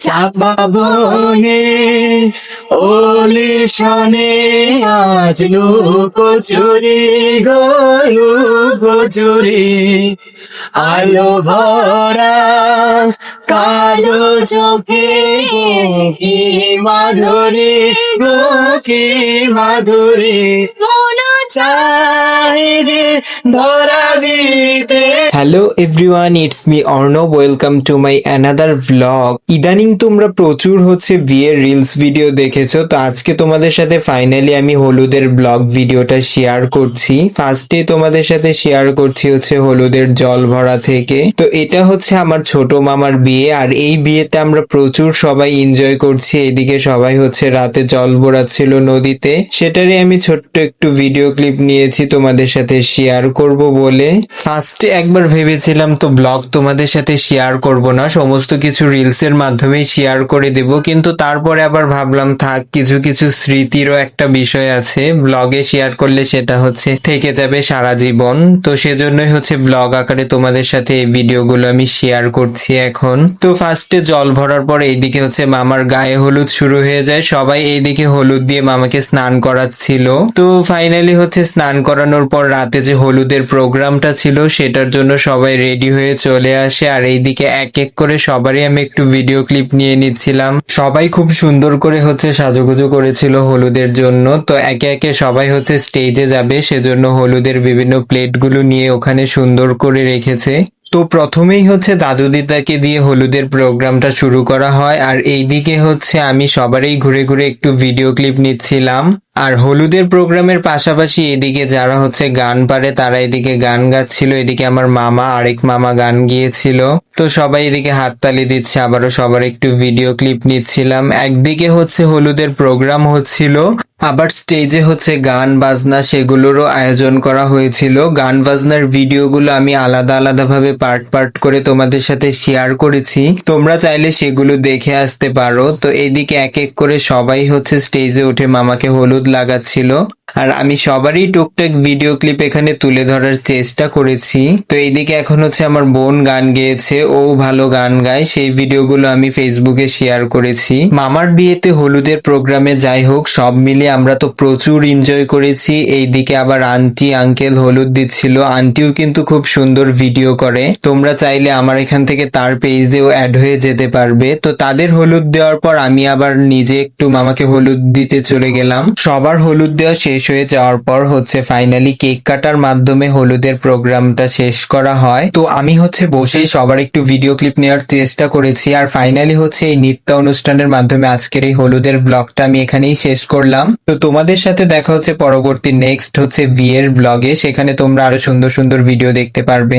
চাপা বনে ওলি শনে আজ লুকোচুরি গো লুকোচুরি আলো ভরা কাজো চোখে কি মাধুরী গো কি মাধুরী। মন hello everyone it's me Arnab welcome to my another vlog ইদানিং তোমরা প্রচুর হচ্ছে বিয়ের রিলস ভিডিও দেখেছ তো আজকে তোমাদের সাথে ফাইনালি আমি হলুদের ব্লগ ভিডিওটা শেয়ার করছি। ফার্স্টে তোমাদের সাথে শেয়ার করছি হচ্ছে হলুদের জল ভরা থেকে। তো এটা হচ্ছে আমার ছোট মামার বিয়ে আর এই বিয়েতে আমরা প্রচুর সবাই এনজয় করছি। এদিকে সবাই হচ্ছে রাতে জল ভরাচ্ছিল নদীতে। সেটারই আমি ছোট্ট একটু ভিডিও ক্লিপ নিয়েছি তোমাদের সাথে শেয়ার করব বলে। ফার্স্টে একবার ভেবেছিলাম তো ব্লগ তোমাদের সাথে শেয়ার করব না, সমস্ত কিছু রিলস এর মাধ্যমেই শেয়ার করে দেব। কিন্তু তারপরে আবার ভাবলাম, থাক, কিছু কিছু স্মৃতিরও একটা বিষয় আছে। ব্লগে শেয়ার করলে সেটা হচ্ছে থেকে যাবে সারা জীবন। তো সেজন্যই হচ্ছে ব্লগ আকারে তোমাদের সাথে এই ভিডিওগুলো আমি শেয়ার করছি এখন। তো ফার্স্টে জল ভরার পর এইদিকে হচ্ছে মামার গায়ে হলুদ শুরু হয়ে যায়। সবাই এইদিকে হলুদ দিয়ে মামাকে স্নান করাচ্ছিল। তো ফাইনালি হচ্ছে স্নান করানোর পর রাতে যে হলুদের প্রোগ্রামটা ছিল, সেটার জন্য সবাই রেডি হয়ে চলে আসে। আর এইদিকে এক এক করে সবারই আমি একটু ভিডিও ক্লিপ নিয়ে নিচ্ছিলাম। সবাই খুব সুন্দর করে হচ্ছে সাজুগুজু করেছিল হলুদের জন্য। তো একে একে সবাই হচ্ছে স্টেজে যাবে, সেজন্য হলুদের বিভিন্ন প্লেটগুলো নিয়ে ওখানে সুন্দর করে রেখেছে। তো প্রথমেই হচ্ছে দাদু দিদাকে দিয়ে হলুদের প্রোগ্রামটা শুরু করা হয়, আর এইদিকে হচ্ছে আমি সবারই ঘুরে ঘুরে একটু ভিডিও ক্লিপ নিচ্ছিলাম। আর হলুদের প্রোগ্রামের পাশাপাশি এদিকে যারা হচ্ছে গান পারে, তারা এদিকে গান গাচ্ছিল। এদিকে আমার মামা আরেক মামা গান গিয়েছিল। তো সবাই এদিকে হাততালি দিচ্ছে, আবারও সবার একটু ভিডিও ক্লিপ নিচ্ছিলাম। একদিকে হচ্ছে হলুদের প্রোগ্রাম হচ্ছিল, আবার স্টেজে হচ্ছে গান বাজনা সেগুলোরও আয়োজন করা হয়েছিল। গান বাজনার ভিডিওগুলো আমি আলাদা আলাদাভাবে পার্ট পার্ট করে তোমাদের সাথে শেয়ার করেছি। তোমরা চাইলে সেগুলো দেখে আসতে পারো। তো এদিকে এক এক করে সবাই হচ্ছে স্টেজে উঠে মামাকে হলুদ লাগাচ্ছিল আর আমি সবারই টুকটাক ভিডিও ক্লিপ এখানে তুলে ধরার চেষ্টা করেছি। তো এইদিকে এখন হচ্ছে আমার বোন গান গেয়েছে, ও ভালো গান গায়, সেই ভিডিওগুলো আমি ফেসবুকে শেয়ার করেছি। মামার বিয়েতে হলুদের প্রোগ্রামে যাই হোক, সব মিলিয়ে আমরা তো প্রচুর এনজয় করেছি। এইদিকে আবার আন্টি আঙ্কেল হলুদ দিচ্ছিল। আন্টিও কিন্তু খুব সুন্দর ভিডিও করে। তোমরা চাইলে আমার এখান থেকে তার পেজেও অ্যাড হয়ে যেতে পারবে। তো তাদের হলুদ দেওয়ার পর আমি আবার নিজে একটু মামাকে হলুদ দিতে চলে গেলাম। সবার হলুদ দেওয়া শেষ হয়ে যাওয়ার পর হচ্ছে ফাইনালি কেক কাটার মাধ্যমে হলুদের প্রোগ্রামটা শেষ করা হয়। তো আমি হচ্ছে বসেই সবার একটু ভিডিও ক্লিপ নেওয়ার চেষ্টা করেছি আর ফাইনালি হচ্ছে এই নৃত্য অনুষ্ঠানের মাধ্যমে আজকের এই হলুদের ব্লগটা আমি এখানেই শেষ করলাম। তো তোমাদের সাথে দেখা হচ্ছে পরবর্তী নেক্সট হচ্ছে বিয়ের ব্লগে সেখানে তোমরা আরও সুন্দর সুন্দর ভিডিও দেখতে পারবে।